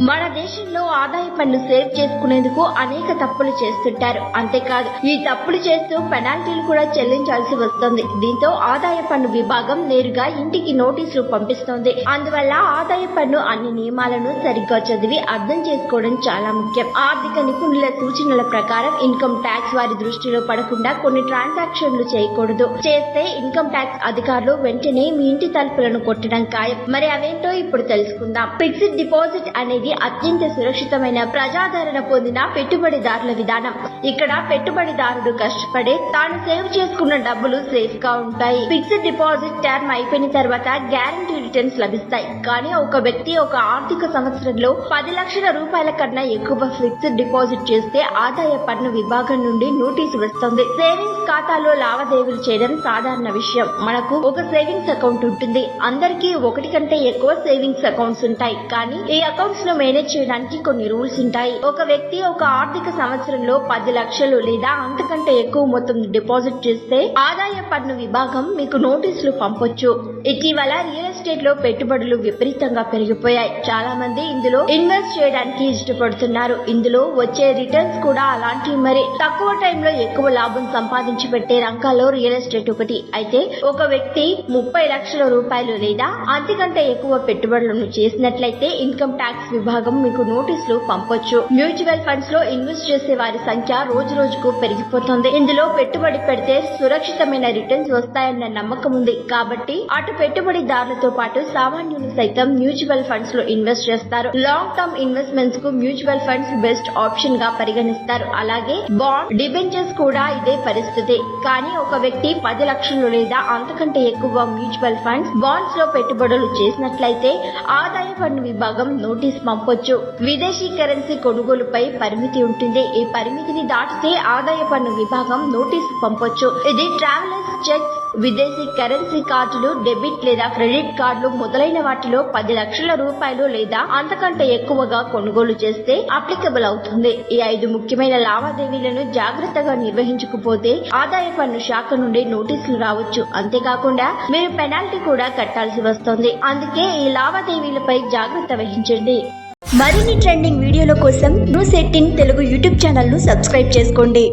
మన దేశంలో ఆదాయ పన్ను సేవ్ చేసుకునేందుకు అనేక తప్పులు చేస్తుంటారు. అంతేకాదు ఈ తప్పులు చేస్తూ పెనాల్టీలు కూడా చెల్లించాల్సి వస్తుంది. దీంతో ఆదాయ పన్ను విభాగం నేరుగా ఇంటికి నోటీసులు పంపిస్తోంది. అందువల్ల ఆదాయ పన్ను అన్ని నియమాలను సరిగ్గా చదివి అర్థం చేసుకోవడం చాలా ముఖ్యం. ఆర్థిక నిపుణుల సూచనల ప్రకారం ఇన్కమ్ ట్యాక్స్ వారి దృష్టిలో పడకుండా కొన్ని ట్రాన్సాక్షన్లు చేయకూడదు. చేస్తే ఇన్కమ్ ట్యాక్స్ అధికారులు వెంటనే మీ ఇంటి తలుపులను కొట్టడం ఖాయం. మరి అవేంటో ఇప్పుడు తెలుసుకుందాం. ఫిక్స్డ్ డిపాజిట్ అనేది అత్యంత సురక్షితమైన ప్రజాదరణ పొందిన పెట్టుబడిదారుల విధానం. ఇక్కడ పెట్టుబడిదారుడు కష్టపడే తాను సేవ్ చేసుకున్న డబ్బులు సేఫ్గా ఉంటాయి. ఫిక్స్డ్ డిపాజిట్ టర్మ్ అయిపోయిన తర్వాత గ్యారంటీ రిటర్న్స్ లభిస్తాయి. కానీ ఒక వ్యక్తి ఒక ఆర్థిక సంవత్సరంలో పది లక్షల రూపాయల కన్నా ఎక్కువ ఫిక్స్డ్ డిపాజిట్ చేస్తే ఆదాయ పన్ను విభాగం నుండి నోటీసు వస్తుంది. సేవింగ్స్ ఖాతాలో లావాదేవీలు చేయడం సాధారణ విషయం. మనకు ఒక సేవింగ్స్ అకౌంట్ ఉంటుంది. అందరికీ ఒకటి కంటే ఎక్కువ సేవింగ్స్ అకౌంట్స్ ఉంటాయి. కానీ ఈ అకౌంట్స్లో మేనేజ్ చేయడానికి కొన్ని రూల్స్ ఉంటాయి. ఒక వ్యక్తి ఒక ఆర్థిక సంవత్సరంలో పది లక్షలు లేదా అంతకంటే ఎక్కువ మొత్తం డిపాజిట్ చేస్తే ఆదాయ పన్ను విభాగం మీకు నోటీసులు పంపొచ్చు. ఇటీవల రియల్ ఎస్టేట్లో పెట్టుబడులు విపరీతంగా పెరిగిపోయాయి. చాలా మంది ఇందులో ఇన్వెస్ట్ చేయడానికి ఇష్టపడుతున్నారు. ఇందులో వచ్చే రిటర్న్స్ కూడా అలాంటివి మరి. తక్కువ టైంలో ఎక్కువ లాభం సంపాదించి పెట్టే రంగాల్లో రియల్ ఎస్టేట్ ఒకటి. అయితే ఒక వ్యక్తి ముప్పై లక్షల రూపాయలు లేదా అంతకంటే ఎక్కువ పెట్టుబడులను చేసినట్లయితే ఇన్కమ్ ట్యాక్స్ విభాగం మీకు నోటీసులు పంపొచ్చు. మ్యూచువల్ ఫండ్స్లో ఇన్వెస్ట్ చేసే వారి సంఖ్య రోజు రోజుకు పెరిగిపోతుంది. ఇందులో పెట్టుబడి పెడితే సురక్షితమైన రిటర్న్స్ వస్తాయన్న నమ్మకం ఉంది. కాబట్టి అటు పెట్టుబడిదారులతో పాటు సామాన్యులు సైతం మ్యూచువల్ ఫండ్స్లో ఇన్వెస్ట్ చేస్తారు. లాంగ్ టర్మ్ ఇన్వెస్ట్మెంట్స్కు మ్యూచువల్ ఫండ్స్ బెస్ట్ ఆప్షన్గా పరిగణిస్తారు. అలాగే బాండ్ డిబెంచర్స్ కూడా ఇదే పరిస్థితి. కానీ ఒక వ్యక్తి పది లక్షలు లేదా అంతకంటే ఎక్కువ మ్యూచువల్ ఫండ్స్ బాండ్స్లో పెట్టుబడులు చేసినట్లయితే ఆదాయ పన్ను విభాగం నోటీస్ పంపొచ్చు. విదేశీ కరెన్సీ కొనుగోలుపై పరిమితి ఉంటుంది. ఈ పరిమితిని దాటితే ఆదాయ పన్ను విభాగం నోటీసు పంపొచ్చు. ఇది ట్రావెలర్స్ చెక్స్ విదేశీ కరెన్సీ కార్డులు డెబిట్ లేదా క్రెడిట్ కార్డులు మొదలైన వాటిలో పది లక్షల రూపాయలు లేదా అంతకంటే ఎక్కువగా కొనుగోలు చేస్తే అప్లికబుల్ అవుతుంది. ఈ ఐదు ముఖ్యమైన లావాదేవీలను జాగ్రత్తగా నిర్వహించకపోతే ఆదాయ పన్ను శాఖ నుండి నోటీసులు రావచ్చు. అంతేకాకుండా మీరు పెనాల్టీ కూడా కట్టాల్సి వస్తుంది. అందుకే ఈ లావాదేవీలపై జాగ్రత్త వహించండి. మరిన్ని ట్రెండింగ్ వీడియోల కోసం న్యూస్ ఎయిటీన్ తెలుగు యూట్యూబ్ ఛానల్ను సబ్స్క్రైబ్ చేసుకోండి.